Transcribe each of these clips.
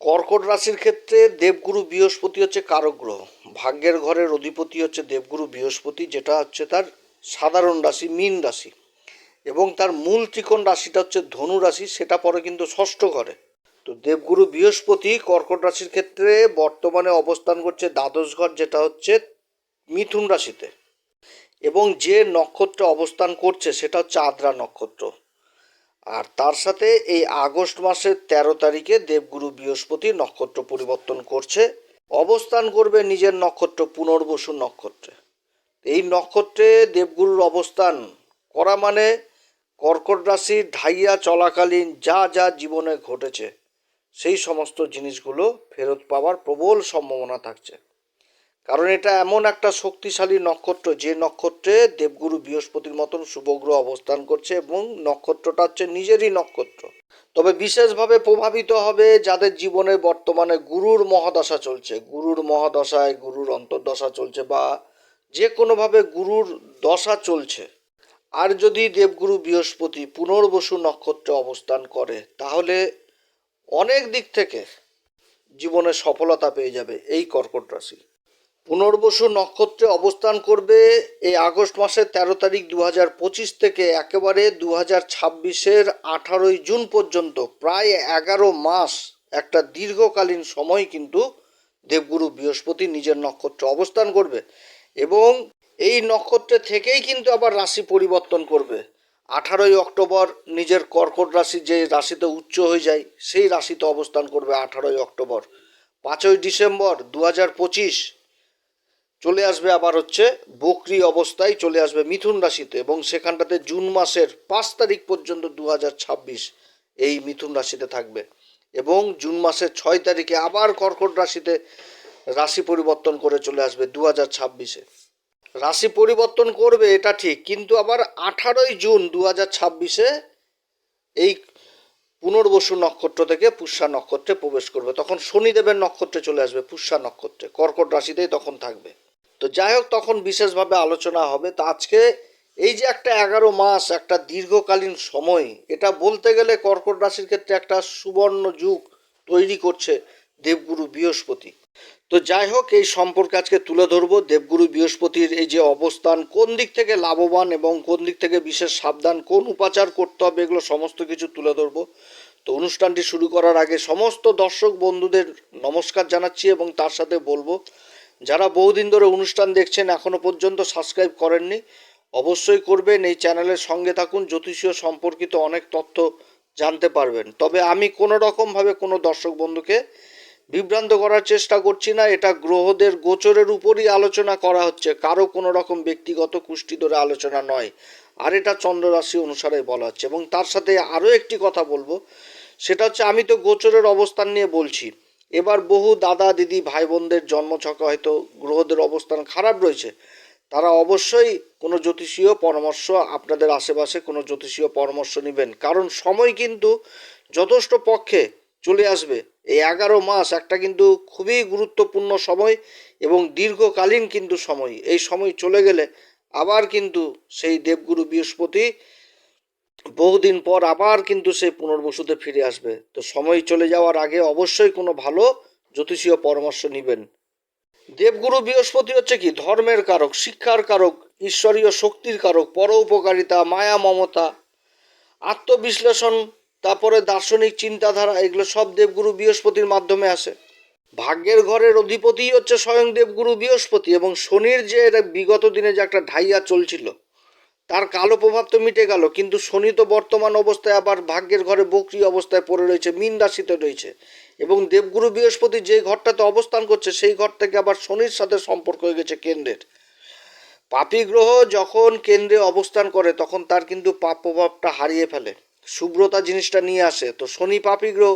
কর্কট রাশির ক্ষেত্রে দেবগুরু বৃহস্পতি হচ্ছে কারক গ্রহ। ভাগ্যের ঘরের অধিপতি হচ্ছে দেবগুরু বৃহস্পতি, যেটা হচ্ছে তার সাধারণ রাশি, মীন রাশি। এবং তার মূল ত্রিকোণ রাশিটা হচ্ছে ধনু রাশি, সেটা পরে কিন্তু ষষ্ঠ ঘরে। তো দেবগুরু বৃহস্পতি কর্কট রাশির ক্ষেত্রে বর্তমানে অবস্থান করছে দ্বাদশ ঘর, যেটা হচ্ছে মিথুন রাশিতে। এবং যে নক্ষত্রে অবস্থান করছে, সেটা হচ্ছে আদ্রা নক্ষত্র। আর তার সাথে এই আগস্ট মাসের তেরো তারিখে দেবগুরু বৃহস্পতি নক্ষত্র পরিবর্তন করছে। অবস্থান করবে নিজের নক্ষত্র পুনর্বসু নক্ষত্রে। এই নক্ষত্রে দেবগুরুর অবস্থান করা মানে কর্কট রাশির ঢাইয়া চলাকালীন যা যা জীবনে ঘটেছে, সেই সমস্ত জিনিসগুলো ফেরত পাওয়ার প্রবল সম্ভাবনা থাকছে। কারণ এটা এমন একটা শক্তিশালী নক্ষত্র, যে নক্ষত্রে দেবগুরু বৃহস্পতির মতন শুভগ্রহ অবস্থান করছে এবং নক্ষত্রটা হচ্ছে নিজেরই নক্ষত্র। তবে বিশেষভাবে প্রভাবিত হবে যাদের জীবনে বর্তমানে গুরুর মহাদশা চলছে। গুরুর মহাদশায় গুরুর অন্তর্দশা চলছে বা যে কোনোভাবে গুরুর দশা চলছে। আর যদি দেবগুরু বৃহস্পতি পুনর্বসু নক্ষত্রে অবস্থান করে, তাহলে অনেক দিক থেকে জীবনে সফলতা পেয়ে যাবে এই কর্কট রাশি। পুনর্বসু নক্ষত্রে অবস্থান করবে এই আগস্ট মাসের তেরো তারিখ দু হাজার পঁচিশ থেকে একেবারে দু হাজার ছাব্বিশের আঠারোই জুন পর্যন্ত। প্রায় এগারো মাস একটা দীর্ঘকালীন সময় কিন্তু দেবগুরু বৃহস্পতি নিজের নক্ষত্রে অবস্থান করবে এবং এই নক্ষত্রে থেকেই কিন্তু আবার রাশি পরিবর্তন করবে। আঠারোই অক্টোবর নিজের কর্কট রাশি যে রাশিতে উচ্চ হয়ে যায়, সেই রাশিতে অবস্থান করবে আঠারোই অক্টোবর। পাঁচই ডিসেম্বর দু হাজার পঁচিশ চলে আসবে আবার হচ্ছে বকরি অবস্থায় চলে আসবে মিথুন রাশিতে এবং সেখানটাতে জুন মাসের পাঁচ তারিখ পর্যন্ত দু হাজার ছাব্বিশ এই মিথুন রাশিতে থাকবে এবং জুন মাসের ছয় তারিখে আবার কর্কট রাশিতে রাশি পরিবর্তন করে চলে আসবে দু হাজার ছাব্বিশে। রাশি পরিবর্তন করবে, এটা ঠিক, কিন্তু আবার আঠারোই জুন দু হাজার ছাব্বিশে এই পুনর্বসু নক্ষত্র থেকে পুষ্যা নক্ষত্রে প্রবেশ করবে। তখন শনিদেবের নক্ষত্রে চলে আসবে পুষ্যা নক্ষত্রে, কর্কট রাশিতেই তখন থাকবে। তো যাই হোক তখন বিশেষভাবে আলোচনা হবে। তো আজকে এই যে একটা এগারো মাস, একটা দীর্ঘকালীন সময়, এটা বলতে গেলে কর্কট রাশির ক্ষেত্রে একটা সুবর্ণ যুগ তৈরি করছে দেবগুরু বৃহস্পতি। তো যাই হোক এই সম্পর্কে আজকে তুলে ধরবো। দেবগুরু বৃহস্পতির এই যে অবস্থান, কোন দিক থেকে লাভবান এবং কোন দিক থেকে বিশেষ সাবধান, কোন উপাচার করতে হবে, এগুলো সমস্ত কিছু তুলে ধরবো। তো অনুষ্ঠানটি শুরু করার আগে সমস্ত দর্শক বন্ধুদের নমস্কার জানাচ্ছি এবং তার সাথে বলব যারা বহুদিন ধরে অনুষ্ঠান দেখছেন, এখনও পর্যন্ত সাবস্ক্রাইব করেননি, অবশ্যই করবেন। এই চ্যানেলের সঙ্গে থাকুন, জ্যোতিষীয় সম্পর্কিত অনেক তথ্য জানতে পারবেন। তবে আমি কোনো রকমভাবে কোনো দর্শক বন্ধুকে বিভ্রান্ত করার চেষ্টা করছি না। এটা গ্রহদের গোচরের উপরই আলোচনা করা হচ্ছে। কারও কোনো রকম ব্যক্তিগত কুষ্টি ধরে আলোচনা নয়। আর এটা চন্দ্ররাশি অনুসারে বলা হচ্ছে। এবং তার সাথে আরও একটি কথা বলব। সেটা হচ্ছে, আমি তো গোচরের অবস্থান নিয়ে বলছি। এবার বহু দাদা, দিদি ভাই বোনদের জন্মছকে হয়তো গ্রহদের অবস্থান খারাপ রয়েছে। তারা অবশ্যই কোনো জ্যোতিষীয় পরামর্শ, আপনাদের আশেপাশে কোনো জ্যোতিষীয় পরামর্শ নেবেন। কারণ সময় কিন্তু যথেষ্ট পক্ষে চলে আসবে। এই এগারো মাস একটা কিন্তু খুবই গুরুত্বপূর্ণ সময় এবং দীর্ঘকালীন কিন্তু সময়। এই সময় চলে গেলে আবার কিন্তু সেই দেবগুরু বৃহস্পতি বহুদিন পর আবার কিন্তু সেই পুনর্বসুতে ফিরে আসবে। তো সময় চলে যাওয়ার আগে অবশ্যই কোনো ভালো জ্যোতিষীয় পরামর্শ নেবেন। দেবগুরু বৃহস্পতি হচ্ছে কি? ধর্মের কারক, শিক্ষার কারক, ঈশ্বরীয় শক্তির কারক, পর উপকারিতা, মায়া, মমতা, আত্মবিশ্লেষণ, তারপরে দার্শনিক চিন্তাধারা, এগুলো সব দেবগুরু বৃহস্পতির মাধ্যমে আসে। ভাগ্যের ঘরের অধিপতি হচ্ছে স্বয়ং দেবগুরু বৃহস্পতি এবং শনির যে এটা বিগত দিনে যে একটা ঢাইয়া চলছিল। তার কালো প্রভাব তো মিটে গেল, কিন্তু শনি তো বর্তমান অবস্থায় আবার ভাগ্যের ঘরে বকরি অবস্থায় পড়ে রয়েছে, মীন রাশিতে রয়েছে। এবং দেবগুরু বৃহস্পতি যে ঘরটাতে অবস্থান করছে, সেই ঘর থেকে আবার শনির সাথে সম্পর্ক হয়ে গেছে কেন্দ্রের। পাপী গ্রহ যখন কেন্দ্রে অবস্থান করে, তখন তার কিন্তু পাপ প্রভাবটা হারিয়ে ফেলে। শুভ্রতা জিনিসটা নিয়ে আসে। তো শনি পাপী গ্রহ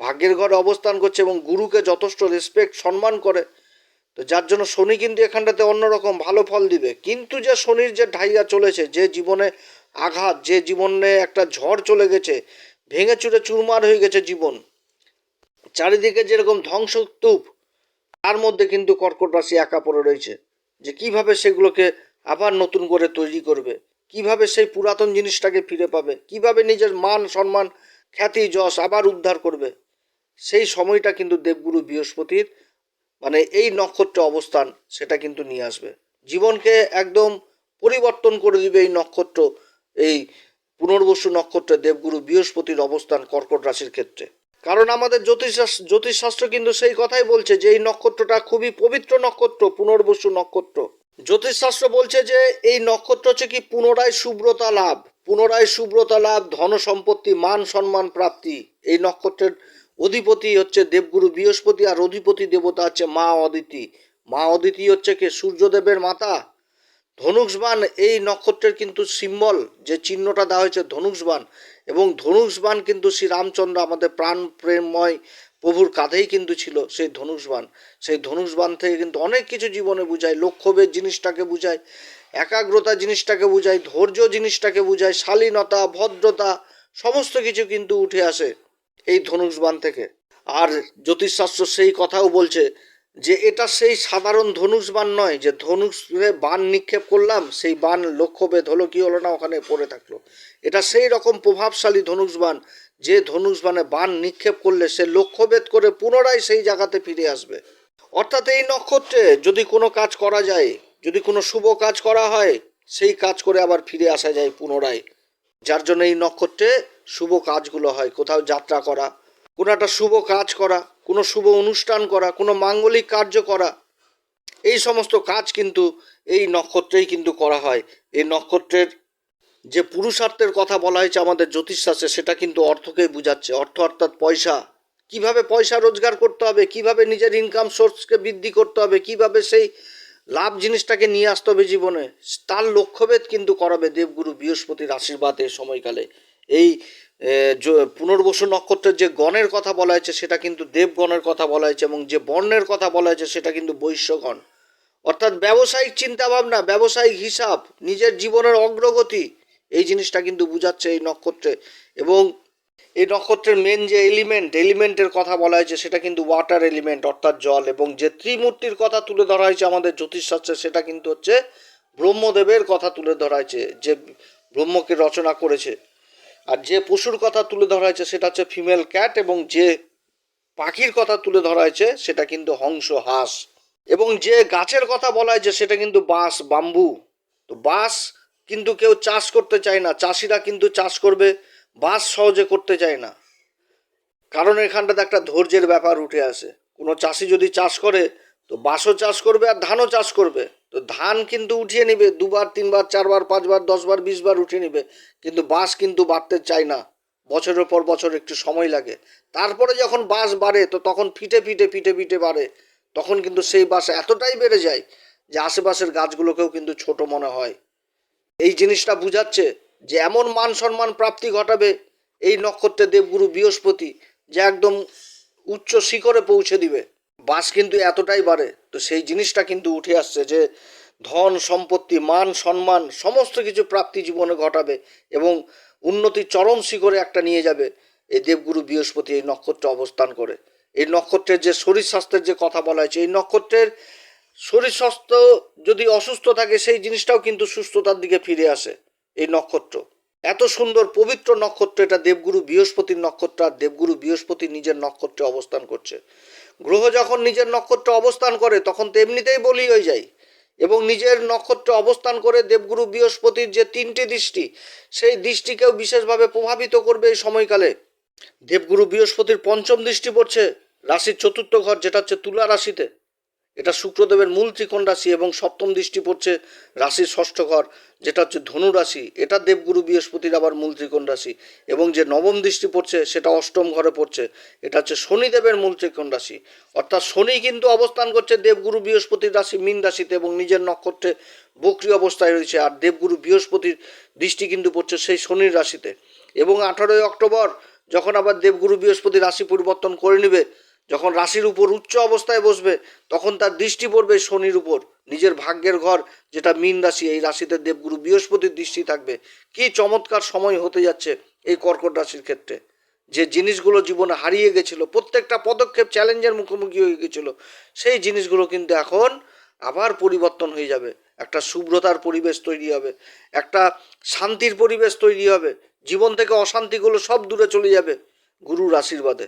ভাগ্যের ঘরে অবস্থান করছে এবং গুরুকে যথেষ্ট রেসপেক্ট সম্মান করে। তো যার জন্য শনি কিন্তু এখানটাতে অন্যরকম ভালো ফল দিবে। কিন্তু যে শনির যে ঢাইয়া চলেছে, যে জীবনে আঘাত, যে জীবনে একটা ঝড় চলে গেছে, ভেঙে চুরে চুরমার হয়ে গেছে জীবন, চারিদিকে যেরকম ধ্বংসস্তূপ, তার মধ্যে কিন্তু কর্কট রাশি একা পড়ে রয়েছে। যে কীভাবে সেগুলোকে আবার নতুন করে তৈরি করবে, কীভাবে সেই পুরাতন জিনিসটাকে ফিরে পাবে, কীভাবে নিজের মান, সম্মান, খ্যাতি, যশ আবার উদ্ধার করবে, সেই সময়টা কিন্তু দেবগুরু বৃহস্পতির মানে এই নক্ষত্রে অবস্থান সেটা কিন্তু নিয়ে আসবে। জীবনকে একদম পরিবর্তন করে দিবে এই নক্ষত্র, এই পুনর্বসু নক্ষত্রে দেবগুরু বৃহস্পতির অবস্থান কর্কট রাশির ক্ষেত্রে। কারণ আমাদের জ্যোতিষ জ্যোতিষশাস্ত্র কিন্তু সেই কথাই বলছে যে এই নক্ষত্রটা খুবই পবিত্র নক্ষত্র, পুনর্বসু নক্ষত্র। জ্যোতিষশাস্ত্র বলছে যে এই নক্ষত্র হচ্ছে কি পুনরায় শুভ্রতা লাভ, পুনরায় শুভ্রতা লাভ ধন সম্পত্তি মান সম্মান প্রাপ্তি। এই নক্ষত্রের অধিপতি হচ্ছে দেবগুরু বৃহস্পতি আর অধিপতি দেবতা হচ্ছে মা অদিতি। মা অদিতি হচ্ছে কে? সূর্যদেবের মাতা। ধনুষবান এই নক্ষত্রের কিন্তু সিম্বল যে চিহ্নটা দেওয়া হয়েছে ধনুষবান এবং ধনুষবান কিন্তু শ্রী রামচন্দ্র আমাদের প্রাণ প্রেমময় প্রভুর কাঁধেই কিন্তু ছিল সেই ধনুষবান সেই ধনুষবান থেকে কিন্তু অনেক কিছু জীবনে বুঝায় লক্ষ্যবেদ জিনিসটাকে বুঝায়, একাগ্রতা জিনিসটাকে বুঝায়, ধৈর্য জিনিসটাকে বুঝায়, শালীনতা, ভদ্রতা, সমস্ত কিছু কিন্তু উঠে আসে। এই ধনুষবান থেকে। আর জ্যোতিষশাস্ত্র সেই কথাও বলছে যে, এটা সেই সাধারণ ধনুষবান নয় যে, ধনুষে বান নিক্ষেপ করলাম, সেই বান লক্ষ্যভেদ হলো, কি হলো না, ওখানে পড়ে থাকল। এটা সেই রকম প্রভাবশালী ধনুষবান যে ধনুষবানে বান নিক্ষেপ করলে সে লক্ষ্যভেদ করে পুনরায় সেই জায়গাতে ফিরে আসবে। অর্থাৎ এই নক্ষত্রে যদি কোনো কাজ করা যায়, যদি কোনো শুভ কাজ করা হয়, সেই কাজ করে আবার ফিরে আসা যায় পুনরায়। যার জন্য এই নক্ষত্রে শুভ কাজগুলো হয়, কোথাও যাত্রা করা, কোনো একটা শুভ কাজ করা, কোনো শুভ অনুষ্ঠান করা, কোনো মাঙ্গলিক কার্য করা, এই সমস্ত কাজ কিন্তু এই নক্ষত্রেই কিন্তু করা হয়। এই নক্ষত্রের যে পুরুষার্থের কথা বলা হয়েছে আমাদের জ্যোতিষশাস্ত্রে, সেটা কিন্তু অর্থকেই বোঝাচ্ছে। অর্থ অর্থাৎ পয়সা। কীভাবে পয়সা রোজগার করতে হবে? কীভাবে নিজের ইনকাম সোর্সকে বৃদ্ধি করতে হবে? কীভাবে সেই লাভ জিনিসটাকে নিয়ে আসতে হবে জীবনে? তার লক্ষ্যভেদ কিন্তু করাবে দেবগুরু বৃহস্পতির আশীর্বাদ সময়কালে। এই পুনর্বসু নক্ষত্রের যে গণের কথা বলা হয়েছে, সেটা কিন্তু দেবগণের কথা বলা হয়েছে এবং যে বর্ণের কথা বলা হয়েছে, সেটা কিন্তু বৈশ্যগণ। অর্থাৎ ব্যবসায়িক চিন্তাভাবনা, ব্যবসায়িক হিসাব, নিজের জীবনের অগ্রগতি, এই জিনিসটা কিন্তু বোঝাচ্ছে এই নক্ষত্রে। এবং এই নক্ষত্রের মেন যে এলিমেন্ট এলিমেন্টের কথা বলা হয়েছে, সেটা কিন্তু ওয়াটার এলিমেন্ট অর্থাৎ জল। এবং যে ত্রিমূর্তির কথা তুলে ধরা হয়েছে আমাদের জ্যোতিষশাস্ত্রে, সেটা কিন্তু হচ্ছে ব্রহ্মদেবের কথা তুলে ধরা হয়েছে, যে ব্রহ্মকে রচনা করেছে। আর যে পশুর কথা তুলে ধরা হয়েছে সেটা হচ্ছে ফিমেল ক্যাট এবং যে পাখির কথা তুলে ধরা হয়েছে সেটা কিন্তু হংস হাঁস। এবং যে গাছের কথা বলা হয়েছে সেটা কিন্তু বাঁশ, বাম্বু। তো বাঁশ কিন্তু কেউ চাষ করতে চায় না, চাষিরা কিন্তু চাষ করবে, বাঁশ সহজে করতে চায় না। কারণ এখানটাতে একটা ধৈর্যের ব্যাপার উঠে আসে। কোনো চাষি যদি চাষ করে, তো বাঁশও চাষ করবে আর ধানও চাষ করবে। তো ধান কিন্তু উঠিয়ে নেবে, দুবার, তিনবার, চারবার, পাঁচবার, দশবার, বিশবার উঠিয়ে নেবে, কিন্তু বাঁশ কিন্তু বাড়তে চায় না। বছরের পর বছর একটু সময় লাগে। তারপরে যখন বাঁশ বাড়ে, তো তখন ফিটে ফিটে ফিটে ফিটে বাড়ে। তখন কিন্তু সেই বাঁশ এতটাই বেড়ে যায় যে আশেপাশের গাছগুলোকেও কিন্তু ছোট মনে হয়। এই জিনিসটা বুঝাচ্ছে যে এমন মান সম্মান প্রাপ্তি ঘটাবে এই নক্ষত্রে দেবগুরু বৃহস্পতি, যে একদম উচ্চ শিখরে পৌঁছে দিবে। বাস কিন্তু এতটাই বাড়ে তো সেই জিনিসটা কিন্তু উঠে আসছে যে ধন, সম্পত্তি, মান, সম্মান, সমস্ত কিছু প্রাপ্তি জীবনে ঘটাবে এবং উন্নতির চরম শিখরে একটা নিয়ে যাবে। এই দেবগুরু বৃহস্পতি এই নক্ষত্রে অবস্থান করে। এই নক্ষত্রের যে শরীর স্বাস্থ্যের যে কথা বলা হয়েছে, এই নক্ষত্রের শরীর স্বাস্থ্য যদি অসুস্থ থাকে, সেই জিনিসটাও কিন্তু সুস্থতার দিকে ফিরে আসে এই নক্ষত্র। এত সুন্দর পবিত্র নক্ষত্র এটা দেবগুরু বৃহস্পতির নক্ষত্র আর দেবগুরু বৃহস্পতি নিজের নক্ষত্রে অবস্থান করছে। গ্রহ যখন নিজের নক্ষত্রে অবস্থান করে, তখন তো এমনিতেই বলি হয়ে যায়। এবং নিজের নক্ষত্রে অবস্থান করে দেবগুরু বৃহস্পতির যে তিনটি দৃষ্টি, সেই দৃষ্টিকেও বিশেষভাবে প্রভাবিত করবে এই সময়কালে। দেবগুরু বৃহস্পতির পঞ্চম দৃষ্টি পড়ছে, রাশির চতুর্থ ঘর, যেটা হচ্ছে তুলা রাশিতে। এটা শুক্রদেবের মূল ত্রিকোণ রাশি এবং সপ্তম দৃষ্টি পড়ছে রাশির ষষ্ঠ ঘর। যেটা হচ্ছে ধনু রাশি, এটা দেবগুরু বৃহস্পতির আবার মূল ত্রিকোণ রাশি এবং যে নবম দৃষ্টি পড়ছে সেটা অষ্টম ঘরে পড়ছে, এটা হচ্ছে শনিদেবের মূল ত্রিকোণ রাশি। অর্থাৎ শনি কিন্তু অবস্থান করছে দেবগুরু বৃহস্পতির রাশি, মীন রাশিতে এবং নিজের নক্ষত্রে বক্রি অবস্থায় রয়েছে আর দেবগুরু বৃহস্পতির দৃষ্টি কিন্তু পড়ছে সেই শনির রাশিতে। এবং আঠারোই অক্টোবর যখন আবার দেবগুরু বৃহস্পতি রাশি পরিবর্তন করে নেবে যখন রাশির উপর উচ্চ অবস্থায় বসবে, তখন তার দৃষ্টি পড়বে শনির উপর। নিজের ভাগ্যের ঘর, যেটা মীন রাশি, এই রাশিতে দেবগুরু বৃহস্পতির দৃষ্টি থাকবে। কি চমৎকার সময় হতে যাচ্ছে এই কর্কট রাশির ক্ষেত্রে। যে জিনিসগুলো জীবনে হারিয়ে গেছিল, প্রত্যেকটা পদক্ষেপ চ্যালেঞ্জের মুখোমুখি হয়ে গেছিল, সেই জিনিসগুলো কিন্তু এখন আবার পরিবর্তন হয়ে যাবে। একটা শুভ্রতার পরিবেশ তৈরি হবে, একটা শান্তির পরিবেশ তৈরি হবে, জীবন থেকে অশান্তিগুলো সব দূরে চলে যাবে গুরুর আশীর্বাদে।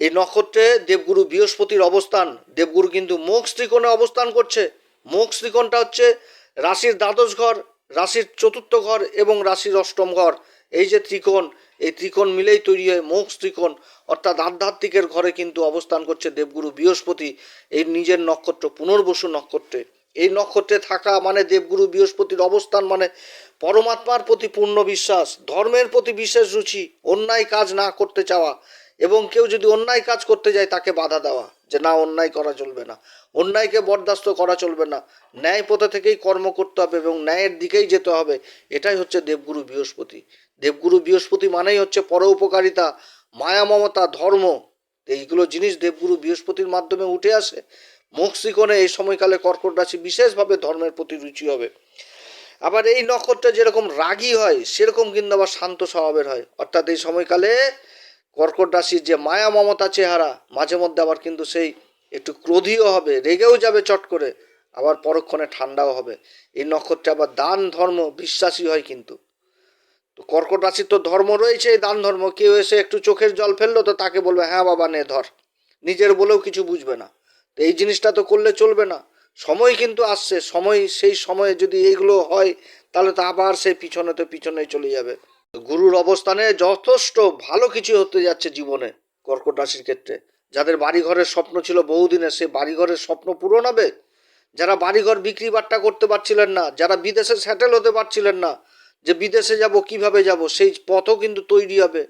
এই নক্ষত্রে দেবগুরু বৃহস্পতির অবস্থান। দেবগুরু কিন্তু মোক্ষ ত্রিকোণে অবস্থান করছে। মোক্ষ ত্রিকোণটা হচ্ছে রাশির দ্বাদশ ঘর, রাশির চতুর্থ ঘর এবং রাশির অষ্টম ঘর। এই যে ত্রিকোণ, এই ত্রিকোণ মিলেই তৈরি হয় মোক্ষ ত্রিকোণ। অর্থাৎ আধ্যাত্মিকের ঘরে কিন্তু অবস্থান করছে দেবগুরু বৃহস্পতি এই নিজের নক্ষত্র, পুনর্বসু নক্ষত্রে। এই নক্ষত্রে থাকা মানে দেবগুরু বৃহস্পতির অবস্থান মানে পরমাত্মার প্রতি পূর্ণ বিশ্বাস, ধর্মের প্রতি বিশেষ রুচি, অন্যায় কাজ না করতে চাওয়া। এবং কেউ যদি অন্যায় কাজ করতে যায়, তাকে বাধা দেওয়া। যে না, অন্যায় করা চলবে না। অন্যায়কে বরদাস্ত করা চলবে না। ন্যায় পথে থেকেই কর্ম করতে হবে এবং ন্যায়ের দিকেই যেতে হবে। এটাই হচ্ছে দেবগুরু বৃহস্পতি। দেবগুরু বৃহস্পতি মানেই হচ্ছে পরোপকারিতা, মায়া, মমতা, ধর্ম। এইগুলো জিনিস দেবগুরু বৃহস্পতির মাধ্যমে উঠে আসে। মক্সিকোণে এই সময়কালে কর্কট রাশি বিশেষভাবে ধর্মের প্রতি রুচি হবে। আবার এই নক্ষত্রে যেরকম রাগী হয়, সেরকম কিন্তু আবার শান্ত স্বভাবের হয়। অর্থাৎ এই সময়কালে কর্কট রাশির যে মায়া মমতা চেহারা, মাঝে মধ্যে আবার কিন্তু সেই একটু ক্রোধীও হবে, রেগেও যাবে চট করে, আবার পরক্ষণে ঠান্ডাও হবে। এই নক্ষত্রে আবার দান ধর্ম বিশ্বাসী হয় কিন্তু। তো কর্কট রাশির তো ধর্ম রয়েছে দান ধর্ম, কেউ এসে একটু চোখের জল ফেলল তো তাকে বলবে হ্যাঁ বাবা, নে ধর। নিজের বলেও কিছু বুঝবে না। তো এই জিনিসটা তো করলে চলবে না। সময় কিন্তু আসছে, সময়, সেই সময়ে যদি এইগুলো হয়, তাহলে তো আবার সেই পিছনে তো পিছনেই চলে যাবে। গুরুর অবস্থানে যথেষ্ট ভালো কিছু হতে যাচ্ছে জীবনে কর্কট রাশির ক্ষেত্রে। যাদের বাড়িঘরের স্বপ্ন ছিল বহুদিনের, সে বাড়িঘরের স্বপ্ন পূরণ হবে। যারা বাড়িঘর বিক্রি বাট্টা করতে পারছিলেন না, যারা বিদেশে সেটেল হতে পারছিলেন না, যে বিদেশে যাব, কীভাবে যাব, সেই পথও কিন্তু তৈরি হবে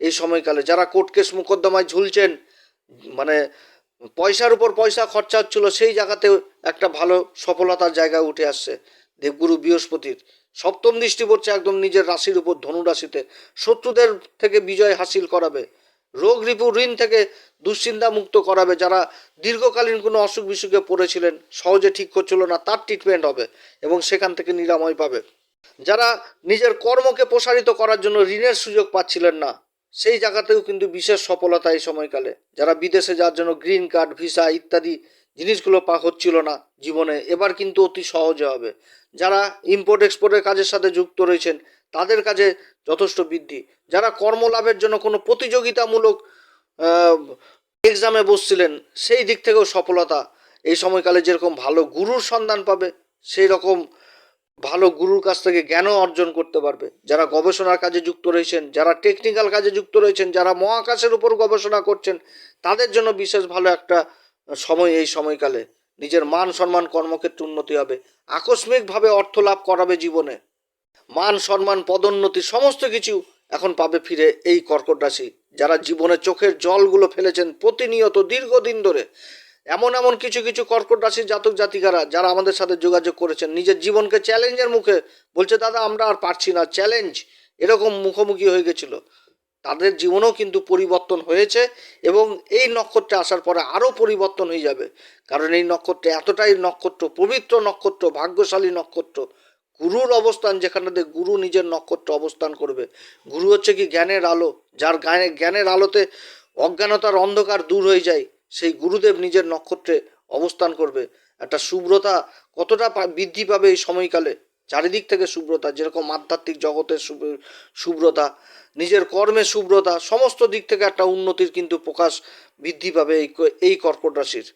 এই সময়কালে। যারা কোর্ট কেস মোকদ্দমায় ঝুলছেন মানে পয়সার উপর পয়সা খরচা হচ্ছিল, সেই জায়গাতেও একটা ভালো সফলতার জায়গায় উঠে আসছে দেবগুরু বৃহস্পতির। সপ্তম দৃষ্টি পড়ছে একদম নিজের রাশির উপর, ধনু রাশিতে। শত্রুদের থেকে বিজয় হাসিল করাবে। রোগ রিপু ঋণ থেকে দুশ্চিন্তা মুক্ত করাবে। যারা দীর্ঘকালীন কোনো অসুখ বিসুখে পড়েছিলেন, সহজে ঠিক করছিল না, তার ট্রিটমেন্ট হবে এবং সেখান থেকে নিরাময় পাবে। যারা নিজের কর্মকে প্রসারিত করার জন্য ঋণের সুযোগ পাচ্ছিলেন না, সেই জায়গাতেও কিন্তু বিশেষ সফলতা এই সময়কালে। যারা বিদেশে যাওয়ার জন্য গ্রিন কার্ড, ভিসা ইত্যাদি জিনিসগুলো পা হচ্ছিল না জীবনে, এবার কিন্তু অতি সহজে হবে। যারা ইম্পোর্ট এক্সপোর্টের কাজের সাথে যুক্ত রয়েছেন, তাদের কাজে যথেষ্ট বৃদ্ধি। যারা কর্মলাভের জন্য কোনো প্রতিযোগিতামূলক এক্সামে বসছিলেন, সেই দিক থেকেও সফলতা এই সময়কালে যেরকম ভালো গুরুর সন্ধান পাবে, সেই রকম ভালো গুরুর কাছ থেকে জ্ঞানও অর্জন করতে পারবে। যারা গবেষণার কাজে যুক্ত রয়েছেন, যারা টেকনিক্যাল কাজে যুক্ত রয়েছেন, যারা মহাকাশের উপর গবেষণা করছেন, তাদের জন্য বিশেষ ভালো একটা সময় এই সময়কালে। নিজের মান সম্মান কর্মক্ষেত্রে উন্নতি হবে। আকস্মিকভাবে অর্থ লাভ করাবে জীবনে। মান সম্মান, পদোন্নতি সমস্ত কিছু এখন পাবে ফিরে এই কর্কট রাশি। যারা জীবনে চোখের জলগুলো ফেলেছেন প্রতিনিয়ত, দীর্ঘদিন ধরে, এমন এমন কিছু কিছু কর্কট রাশির জাতক জাতিকারা যারা আমাদের সাথে যোগাযোগ করেছেন, নিজের জীবনকে চ্যালেঞ্জের মুখে বলছে, দাদা, আমরা আর পারছি না চ্যালেঞ্জ এরকম মুখোমুখি হয়ে গেছিল। তাদের জীবনেও কিন্তু পরিবর্তন হয়েছে এবং এই নক্ষত্রে আসার পরে আরও পরিবর্তন হয়ে যাবে। কারণ এই নক্ষত্রে এতটাই নক্ষত্র, পবিত্র নক্ষত্র, ভাগ্যশালী নক্ষত্র। গুরুর অবস্থান যেখানে গুরু নিজের নক্ষত্র অবস্থান করবে। গুরু হচ্ছে কি জ্ঞানের আলো, যার জ্ঞানে জ্ঞানের আলোতে অজ্ঞানতার অন্ধকার দূর হয়ে যায়, সেই গুরুদেব নিজের নক্ষত্রে অবস্থান করবে। একটা শুভ্রতা কতটা বৃদ্ধি পাবে এই সময়কালে? চারিদিক থেকে শুভ্রতা যেরকম আধ্যাত্মিক জগতের শুভ- শুভ্রতা নিজের কর্মে শুভ্রতা, সমস্ত দিক থেকে একটা উন্নতির কিন্তু প্রকাশ বৃদ্ধি পাবে এই এই কর্কট রাশির।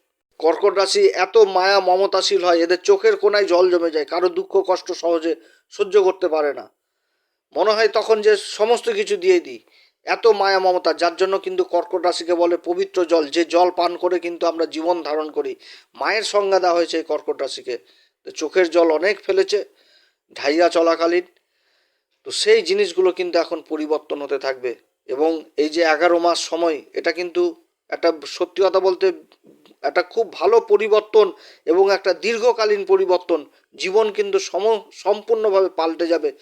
কর্কট রাশি এত মায়া মমতাশীল হয়, এদের চোখের কোনায় জল জমে যায়, কারও দুঃখ কষ্ট সহজে সহ্য করতে পারে না। মনে হয় তখন যে সমস্ত কিছু দিয়ে দিই, এত মায়া মমতা, যার জন্য কিন্তু কর্কট রাশিকে বলে পবিত্র জল, যে জল পান করে কিন্তু আমরা জীবন ধারণ করি। মায়ের সংজ্ঞা দেওয়া হয়েছে এই কর্কট রাশিকে। চোখের জল অনেক ফেলেছে ঢাইয়া চলাকালীন তো সেই জিনিসগুলো কিন্তু এখন পরিবর্তন হতে থাকবে। এবং এই যে এগারো মাস সময়, এটা কিন্তু একটা সত্যি কথা বলতে একটা খুব ভালো পরিবর্তন এবং একটা দীর্ঘকালীন পরিবর্তন। জীবন কিন্তু সম, সম্পূর্ণভাবে পাল্টে যাবে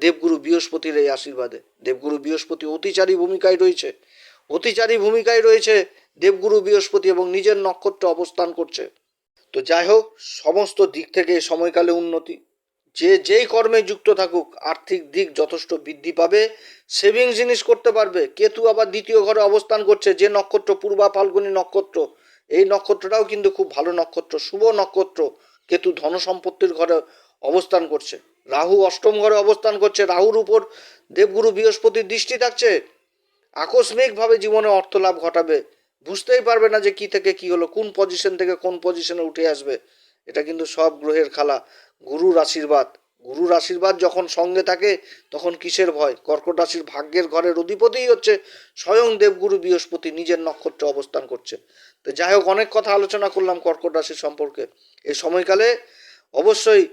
দেবগুরু বৃহস্পতির এই আশীর্বাদে। দেবগুরু বৃহস্পতি অতিচারী ভূমিকায় রয়েছে। অতিচারী ভূমিকায় রয়েছে দেবগুরু বৃহস্পতি এবং নিজের নক্ষত্রে অবস্থান করছে। তো যাই হোক, সমস্ত দিক থেকে সময়কালে উন্নতি। যে যেই কর্মে যুক্ত থাকুক, আর্থিক দিক যথেষ্ট বৃদ্ধি পাবে সেভিং জিনিস করতে পারবে। কেতু আবার দ্বিতীয় ঘরে অবস্থান করছে, যে নক্ষত্র পূর্বা ফাল্গুনী নক্ষত্র, এই নক্ষত্রটাও কিন্তু খুব ভালো নক্ষত্র, শুভ নক্ষত্র। কেতু ধন সম্পত্তির ঘরে অবস্থান করছে। রাহু অষ্টম ঘরে অবস্থান করছে, রাহুর উপর দেবগুরু বৃহস্পতির দৃষ্টি থাকছে। আকস্মিকভাবে জীবনে অর্থ লাভ ঘটাবে। বুঝতেই পারবে না যে কি থেকে কি হলো, কোন পজিশন থেকে কোন পজিশনে উঠে আসবে। এটা কিন্তু সব গ্রহের খেলা। গুরুর আশীর্বাদ। গুরুর আশীর্বাদ যখন সঙ্গে থাকে, তখন কিসের ভয়? কর্কট রাশির ভাগ্যের ঘরের অধিপতিই হচ্ছে স্বয়ং দেবগুরু বৃহস্পতি, নিজের নক্ষত্রে অবস্থান করছে তো যাই হোক, অনেক কথা আলোচনা করলাম কর্কট রাশির সম্পর্কে। এই সময়কালে অবশ্যই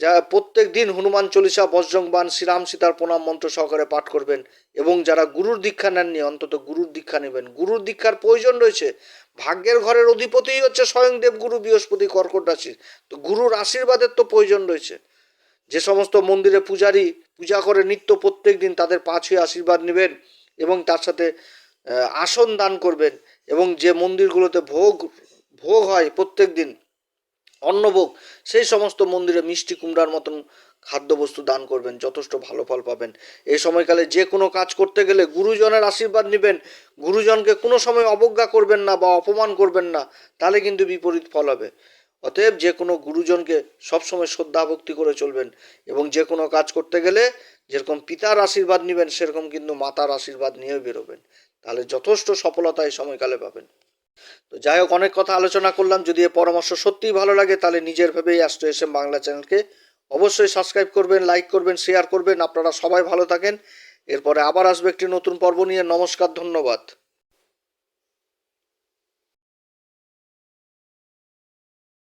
যা প্রত্যেক দিন হনুমান চল্লিশা বজ্রংবান শ্রীরাম সীতার প্রণাম মন্ত্র সহকারে পাঠ করবেন। এবং যারা গুরুর দীক্ষা নেননি, অন্তত গুরুর দীক্ষা নেবেন। গুরুর দীক্ষার প্রয়োজন রয়েছে। ভাগ্যের ঘরের অধিপতিই হচ্ছে স্বয়ং দেবগুরু বৃহস্পতি কর্কট রাশির তো গুরুর আশীর্বাদের তো প্রয়োজন রয়েছে। যে সমস্ত মন্দিরে পূজারী পূজা করে নিত্য প্রত্যেক দিন তাদের পা ছুঁয়ে আশীর্বাদ নেবেন এবং তার সাথে আসন দান করবেন এবং যে মন্দিরগুলোতে ভোগ ভোগ হয় প্রত্যেক দিন, অন্নভোগ, সেই সমস্ত মন্দিরে মিষ্টি কুমড়ার মতন খাদ্যবস্তু দান করবেন, যথেষ্ট ভালো ফল পাবেন। এই সময়কালে যে কোনো কাজ করতে গেলে গুরুজনের আশীর্বাদ নেবেন। গুরুজনকে কোনো সময় অবজ্ঞা করবেন না বা অপমান করবেন না, তাহলে কিন্তু বিপরীত ফল হবে। অতএব যে কোনো গুরুজনকে সবসময় শ্রদ্ধা ভক্তি করে চলবেন এবং যে কোনো কাজ করতে গেলে যেরকম পিতার আশীর্বাদ নেবেন, সেরকম কিন্তু মাতার আশীর্বাদ নিয়েও বেরোবেন। তাহলে যথেষ্ট সফলতা এই সময়কালে পাবেন। তো যাই হোক, অনেক কথা আলোচনা করলাম। যদি এ পরামর্শ সত্যিই ভালো লাগে, তাহলে নিজের ভেবেই অ্যাস্ট্রো এস বাংলা চ্যানেলকে অবশ্যই সাবস্ক্রাইব করবেন লাইক করবেন শেয়ার করবেন। আপনারা সবাই ভালো থাকেন। এরপরে আবার আসবে একটি নতুন পর্ব নিয়ে। নমস্কার, ধন্যবাদ।